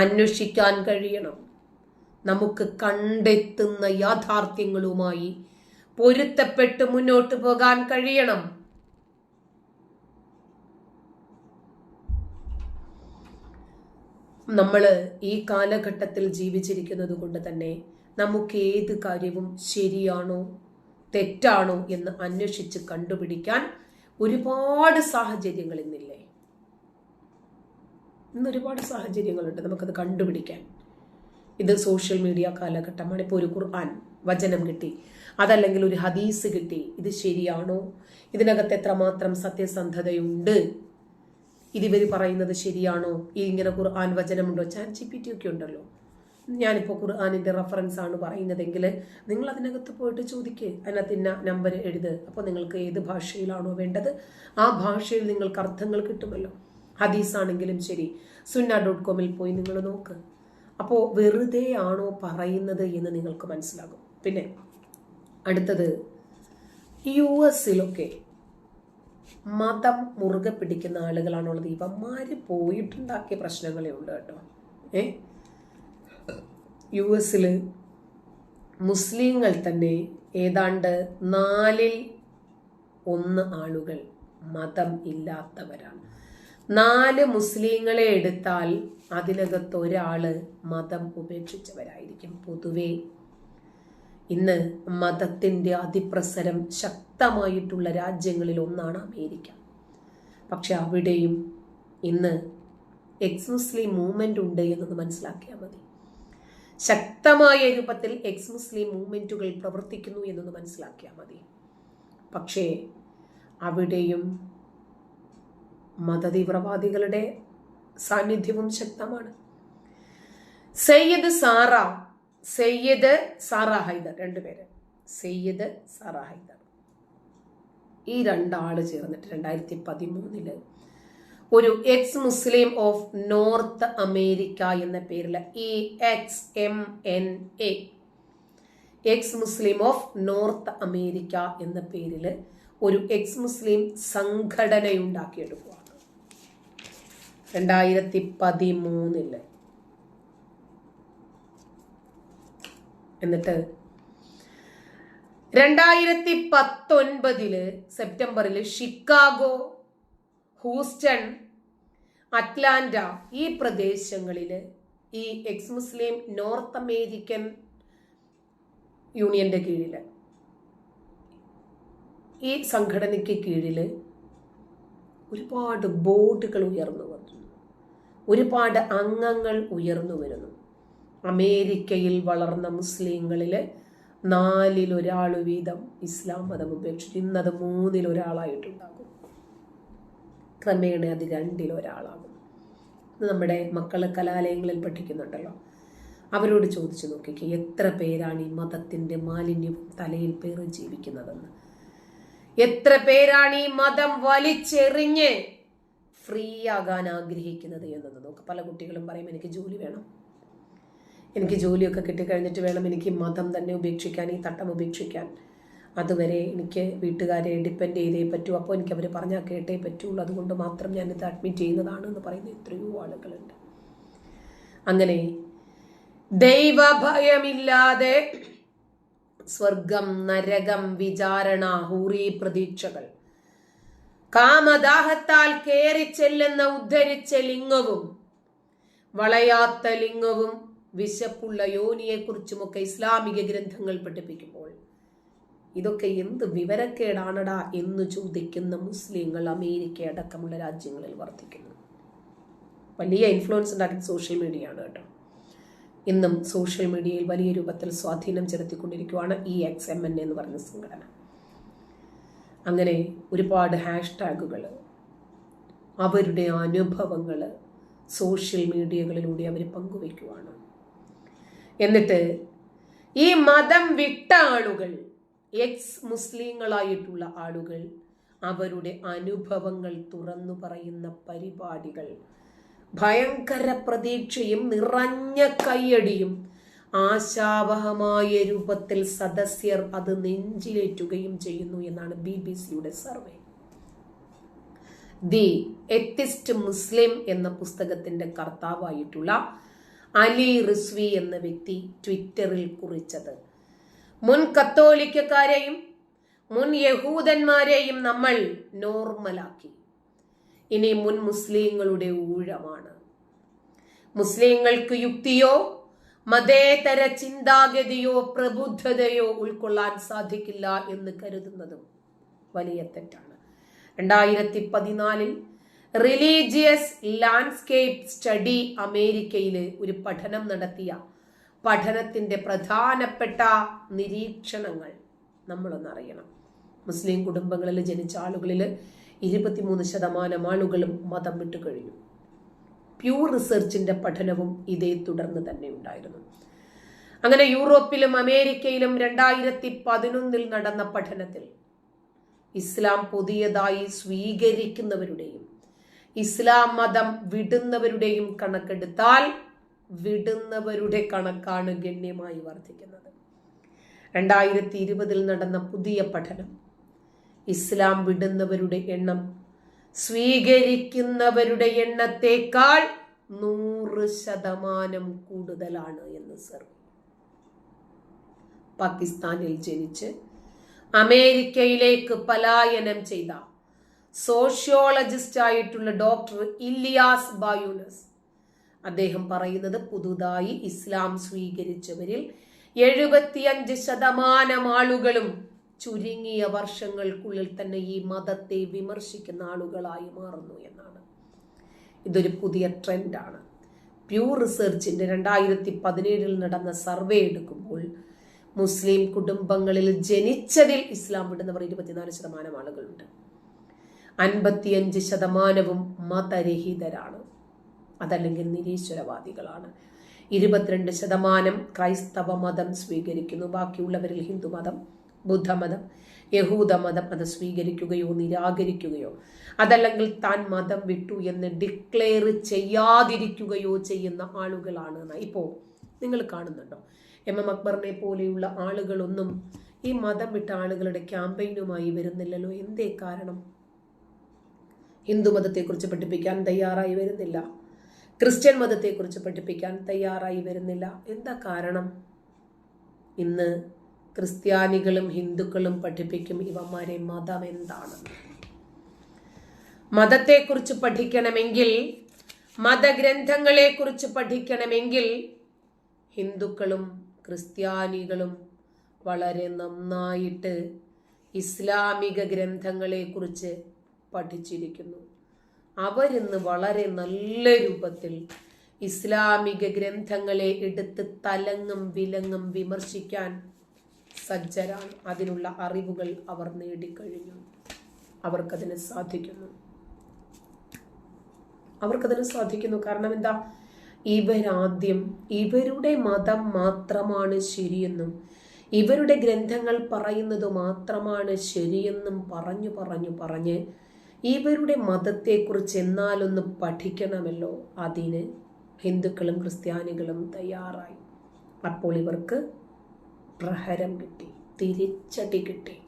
അന്വേഷിക്കാൻ കഴിയണം. നമുക്ക് കണ്ടെത്തുന്ന യാഥാർത്ഥ്യങ്ങളുമായി പൊരുത്തപ്പെട്ട് മുന്നോട്ട് പോകാൻ കഴിയണം. നമ്മൾ ഈ കാലഘട്ടത്തിൽ ജീവിച്ചിരിക്കുന്നത് കൊണ്ട് തന്നെ നമുക്ക് ഏത് കാര്യവും ശരിയാണോ തെറ്റാണോ എന്ന് അന്വേഷിച്ച് കണ്ടുപിടിക്കാൻ ഒരുപാട് സാഹചര്യങ്ങൾ ഇന്നില്ലേ? ഇന്ന് ഒരുപാട് സാഹചര്യങ്ങളുണ്ട് നമുക്കത് കണ്ടുപിടിക്കാൻ. ഇത് സോഷ്യൽ മീഡിയ കാലഘട്ടമാണ് ഇപ്പോൾ ഒരു ഖുർആൻ വചനം കിട്ടി. അതല്ലെങ്കിൽ ഒരു ഹദീസ് കിട്ടി. ഇത് ശരിയാണോ? ഇതിനകത്ത് എത്രമാത്രം സത്യസന്ധതയുണ്ട്? ഇതിവർ പറയുന്നത് ശരിയാണോ? ഈ ഇങ്ങനെ ഖുർആൻ വചനമുണ്ടോ? ചാറ്റ് ജി പി ടി ഒക്കെ ഉണ്ടല്ലോ. ഞാനിപ്പോൾ ഖുർആാനിന്റെ റെഫറൻസ് ആണ് പറയുന്നതെങ്കിൽ നിങ്ങൾ അതിനകത്ത് പോയിട്ട് ചോദിക്കുക അതിനകത്ത് ഇന്ന നമ്പർ എഴുത്. അപ്പോൾ നിങ്ങൾക്ക് ഏത് ഭാഷയിലാണോ വേണ്ടത്? ആ ഭാഷയിൽ നിങ്ങൾക്ക് അർത്ഥങ്ങൾ കിട്ടുമല്ലോ. ഹദീസ് ആണെങ്കിലും ശരി. സുന്ന ഡോട്ട് കോമിൽ പോയി നിങ്ങൾ നോക്ക്. അപ്പോൾ വെറുതെ ആണോ പറയുന്നത് എന്ന് നിങ്ങൾക്ക് മനസ്സിലാകും. പിന്നെ അടുത്തത് യു എസിലൊക്കെ മതം മുറുകെ പിടിക്കുന്ന ആളുകളാണുള്ളത്. ഇവന്മാർ പോയിട്ടുണ്ടാക്കിയ പ്രശ്നങ്ങളേ ഉണ്ട് കേട്ടോ. ഏ? യു എസിൽ മുസ്ലിങ്ങൾ തന്നെ ഏതാണ്ട് നാലിൽ ഒന്ന് ആളുകൾ മതം ഇല്ലാത്തവരാണ്. നാല് മുസ്ലിങ്ങളെ എടുത്താൽ അതിനകത്ത് ഒരാൾ മതം ഉപേക്ഷിച്ചവരായിരിക്കും പൊതുവെ. ഇന്ന് മതത്തിന്റെ അതിപ്രസരം ശക്തമായിട്ടുള്ള രാജ്യങ്ങളിൽ ഒന്നാണ് അമേരിക്ക. പക്ഷെ അവിടെയും ഇന്ന് എക്സ് മുസ്ലിം മൂവ്മെന്റ് ഉണ്ട് എന്നത് മനസ്സിലാക്കിയാൽ മതി. ശക്തമായ രൂപത്തിൽ എക്സ് മുസ്ലിം മൂവ്മെന്റുകൾ പ്രവർത്തിക്കുന്നു എന്നത് മനസ്സിലാക്കിയാൽ മതി. പക്ഷേ അവിടെയും മതതീവ്രവാദികളുടെ സാന്നിധ്യവും ശക്തമാണ്. സയ്യദ് സാറ സയ്യദ് സാറ ഹൈദർ രണ്ടുപേര് സയ്യദ് സാറ ഹൈദർ. ഈ രണ്ടാൾ ചേർന്നിട്ട് രണ്ടായിരത്തി പതിമൂന്നിൽ ഒരു ex Muslim of North America എന്ന പേരിൽ E X M N A ex Muslim of North America എന്ന പേരിൽ ഒരു എക്സ് മുസ്ലിം സംഘടനയുണ്ടാക്കിയെടുക്കുകയാണ് രണ്ടായിരത്തി പതിമൂന്നിൽ എന്നിട്ട് രണ്ടായിരത്തി പത്തൊൻപതിൽ സെപ്റ്റംബറിൽ ഷിക്കാഗോ ഹൂസ്റ്റൺ അറ്റ്ലാന്റ ഈ പ്രദേശങ്ങളിൽ ഈ എക്സ് മുസ്ലിം നോർത്ത് അമേരിക്കൻ യൂണിയന്റെ കീഴിൽ ഈ സംഘടനയ്ക്ക് കീഴിൽ ഒരുപാട് ബോർഡുകൾ ഉയർന്നു. ഒരുപാട് അംഗങ്ങൾ ഉയർന്നു വരുന്നു. അമേരിക്കയിൽ വളർന്ന മുസ്ലിങ്ങളിൽ നാലിൽ ഒരാൾ വീതം ഇസ്ലാം മതം ഉപേക്ഷിച്ചു. ഇന്നത് മൂന്നിൽ ഒരാളായിട്ടുണ്ടാകും ക്രമേണ അത് രണ്ടിൽ ഒരാളാകും നമ്മുടെ മക്കൾ കലാലയങ്ങളിൽ പഠിക്കുന്നുണ്ടല്ലോ. അവരോട് ചോദിച്ചു നോക്കിക്കേ എത്ര പേരാണ് ഈ മതത്തിന്റെ മാലിന്യവും തലയിൽ പേറി ജീവിക്കുന്നതെന്ന്? എത്ര പേരാണ് ഈ മതം വലിച്ചെറിഞ്ഞ് ഫ്രീ ആകാൻ ആഗ്രഹിക്കുന്നത് എന്നത്. നമുക്ക് പല കുട്ടികളും പറയും എനിക്ക് ജോലി വേണം. എനിക്ക് ജോലിയൊക്കെ കിട്ടിക്കഴിഞ്ഞിട്ട് വേണം എനിക്ക് മതം തന്നെ ഉപേക്ഷിക്കാൻ ഈ തട്ടം ഉപേക്ഷിക്കാൻ. അതുവരെ എനിക്ക് വീട്ടുകാരെ ഡിപ്പെൻഡ് ചെയ്തേ പറ്റൂ. അപ്പോൾ എനിക്ക് അവർ പറഞ്ഞാൽ കേട്ടേ പറ്റുള്ളൂ. അതുകൊണ്ട് മാത്രം ഞാനിത് അഡ്മിറ്റ് ചെയ്യുന്നതാണ് എന്ന് പറയുന്ന എത്രയോ ആളുകളുണ്ട്. അങ്ങനെ ദൈവഭയമില്ലാതെ സ്വർഗം നരകം വിചാരണ ഹൂറി പ്രതീക്ഷകൾ. കാമദാഹത്താൽ കയറി ചെല്ലുന്ന ഉദ്ധരിച്ച ലിംഗവും വളയാത്ത ലിംഗവും വിശപ്പുള്ള യോനിയെക്കുറിച്ചുമൊക്കെ ഇസ്ലാമിക ഗ്രന്ഥങ്ങൾ പഠിപ്പിക്കുമ്പോൾ ഇതൊക്കെ എന്ത് വിവരക്കേടാണടാ എന്ന് ചോദിക്കുന്ന മുസ്ലിങ്ങൾ അമേരിക്ക അടക്കമുള്ള രാജ്യങ്ങളിൽ വർദ്ധിക്കുന്നു വലിയ ഇൻഫ്ലുവൻസ് ഉണ്ടാക്കുന്ന സോഷ്യൽ മീഡിയ ആണ് കേട്ടോ. ഇന്നും സോഷ്യൽ മീഡിയയിൽ വലിയ രൂപത്തിൽ സ്വാധീനം ചെലുത്തിക്കൊണ്ടിരിക്കുകയാണ് ഈ എക്സ് എം എൻ എന്ന് പറഞ്ഞ സംഘടന. അങ്ങനെ ഒരുപാട് ഹാഷ്ടാഗുകൾ അവരുടെ അനുഭവങ്ങൾ സോഷ്യൽ മീഡിയകളിലൂടെ അവർ പങ്കുവയ്ക്കുവാണ് എന്നിട്ട് ഈ മതം വിട്ട ആളുകൾ എക്സ് മുസ്ലിങ്ങളായിട്ടുള്ള ആളുകൾ അവരുടെ അനുഭവങ്ങൾ തുറന്നു പറയുന്ന പരിപാടികൾ ഭയങ്കര പ്രതീക്ഷയും നിറഞ്ഞ കയ്യടിയും ആശാവഹമായ രൂപത്തിൽ സദസ്യർ അത് നെഞ്ചിലേറ്റുകയും ചെയ്യുന്നു എന്നാണ് ബി ബി സിയുടെ സർവേ. ദി എത്തിസ്റ്റ് മുസ്ലിം എന്ന പുസ്തകത്തിന്റെ കർത്താവായിട്ടുള്ള അലി റിസ്വി എന്ന വ്യക്തി ട്വിറ്ററിൽ കുറിച്ചത്. മുൻ കത്തോലിക്കക്കാരെയും മുൻ യഹൂദന്മാരെയും നമ്മൾ നോർമലാക്കി. ഇനി മുൻ മുസ്ലിങ്ങളുടെ ഊഴമാണ്. മുസ്ലിങ്ങൾക്ക് യുക്തിയോ മതേതര ചിന്താഗതിയോ പ്രബുദ്ധതയോ ഉൾക്കൊള്ളാൻ സാധിക്കില്ല എന്ന് കരുതുന്നതും വലിയ തെറ്റാണ്. രണ്ടായിരത്തി പതിനാലിൽ റിലീജിയസ് ലാൻഡ്സ്കേപ്പ് സ്റ്റഡി അമേരിക്കയിൽ ഒരു പഠനം നടത്തിയ പഠനത്തിന്റെ പ്രധാനപ്പെട്ട നിരീക്ഷണങ്ങൾ നമ്മളൊന്നറിയണം മുസ്ലിം കുടുംബങ്ങളിൽ ജനിച്ച ആളുകളിൽ ഇരുപത്തിമൂന്ന് ശതമാനം ആളുകളും മതം വിട്ടു കഴിഞ്ഞു പ്യൂർ റിസർച്ചിന്റെ പഠനവും ഇതേ തുടർന്ന് തന്നെ ഉണ്ടായിരുന്നു. അങ്ങനെ യൂറോപ്പിലും അമേരിക്കയിലും രണ്ടായിരത്തി പതിനൊന്നിൽ നടന്ന പഠനത്തിൽ ഇസ്ലാം പുതിയതായി സ്വീകരിക്കുന്നവരുടെയും ഇസ്ലാം മതം വിടുന്നവരുടെയും കണക്കെടുത്താൽ വിടുന്നവരുടെ കണക്കാണ് ഗണ്യമായി വർദ്ധിക്കുന്നത്. രണ്ടായിരത്തി ഇരുപതിൽ നടന്ന പുതിയ പഠനം ഇസ്ലാം വിടുന്നവരുടെ എണ്ണം സ്വീകരിക്കുന്നവരുടെ എണ്ണത്തേക്കാൾ നൂറ് ശതമാനം കൂടുതലാണ് എന്ന് സർ. പാകിസ്ഥാനിൽ ജനിച്ച് അമേരിക്കയിലേക്ക് പലായനം ചെയ്ത സോഷ്യോളജിസ്റ്റ് ആയിട്ടുള്ള ഡോക്ടർ ഇല്ലിയാസ് ബായൂനസ്. അദ്ദേഹം പറയുന്നത് പുതുതായി ഇസ്ലാം സ്വീകരിച്ചവരിൽ എഴുപത്തിയഞ്ച് ശതമാനം ആളുകളും ചുരുങ്ങിയ വർഷങ്ങൾക്കുള്ളിൽ തന്നെ ഈ മതത്തെ വിമർശിക്കുന്ന ആളുകളായി മാറുന്നു എന്നാണ്. ഇതൊരു പുതിയ ട്രെൻഡാണ്. പ്യൂർ റിസർച്ചിന്റെ രണ്ടായിരത്തി പതിനേഴിൽ നടന്ന സർവേ എടുക്കുമ്പോൾ മുസ്ലിം കുടുംബങ്ങളിൽ ജനിച്ചതിൽ ഇസ്ലാം വിടുന്നവർ ഇരുപത്തിനാല് ശതമാനം ആളുകളുണ്ട്. അൻപത്തിയഞ്ച് ശതമാനവും മതരഹിതരാണ്. അതല്ലെങ്കിൽ നിരീശ്വരവാദികളാണ്. ഇരുപത്തിരണ്ട് ശതമാനം ക്രൈസ്തവ മതം സ്വീകരിക്കുന്നു. ബാക്കിയുള്ളവരിൽ ഹിന്ദുമതം ബുദ്ധമതം യഹൂദമതം അത് സ്വീകരിക്കുകയോ നിരാകരിക്കുകയോ അതല്ലെങ്കിൽ താൻ മതം വിട്ടു എന്ന് ഡിക്ലെയർ ചെയ്യാതിരിക്കുകയോ ചെയ്യുന്ന ആളുകളാണ് ഇപ്പോൾ നിങ്ങൾ കാണുന്നുണ്ടോ? എം. എം. അക്ബറിനെ പോലെയുള്ള ആളുകളൊന്നും ഈ മതം വിട്ട ആളുകളുടെ ക്യാമ്പയിനുമായി വരുന്നില്ലല്ലോ. എന്തേ കാരണം? ഹിന്ദു മതത്തെക്കുറിച്ച് പഠിപ്പിക്കാൻ തയ്യാറായി വരുന്നില്ല. ക്രിസ്ത്യൻ മതത്തെക്കുറിച്ച് പഠിപ്പിക്കാൻ തയ്യാറായി വരുന്നില്ല. എന്താ കാരണം? ഇന്ന് ക്രിസ്ത്യാനികളും ഹിന്ദുക്കളും പഠിപ്പിക്കും ഇവന്മാരെ മതം എന്താണ്? മതത്തെക്കുറിച്ച് പഠിക്കണമെങ്കിൽ മതഗ്രന്ഥങ്ങളെക്കുറിച്ച് പഠിക്കണമെങ്കിൽ ഹിന്ദുക്കളും ക്രിസ്ത്യാനികളും വളരെ നന്നായിട്ട് ഇസ്ലാമിക ഗ്രന്ഥങ്ങളെക്കുറിച്ച് പഠിച്ചിരിക്കുന്നു. അവരിന്ന് വളരെ നല്ല രൂപത്തിൽ ഇസ്ലാമിക ഗ്രന്ഥങ്ങളെ എടുത്ത് തലങ്ങും വിലങ്ങും വിമർശിക്കാൻ സജ്ജരാണ് അതിനുള്ള അറിവുകൾ അവർ നേടിക്കഴിഞ്ഞു. അവർക്കതിന് സാധിക്കുന്നു. അവർക്കതിന് സാധിക്കുന്നു. കാരണം എന്താ? ഇവരാദ്യം ഇവരുടെ മതം മാത്രമാണ് ശരിയെന്നും ഇവരുടെ ഗ്രന്ഥങ്ങൾ പറയുന്നത് മാത്രമാണ് ശരിയെന്നും പറഞ്ഞു പറഞ്ഞു പറഞ്ഞ് ഇവരുടെ മതത്തെക്കുറിച്ച് എന്നാലൊന്ന് പഠിക്കണമല്ലോ. അതിന് ഹിന്ദുക്കളും ക്രിസ്ത്യാനികളും തയ്യാറായി. അപ്പോൾ ഇവർക്ക് പ്രഹരം കിട്ടി തിരിച്ചടി കിട്ടി.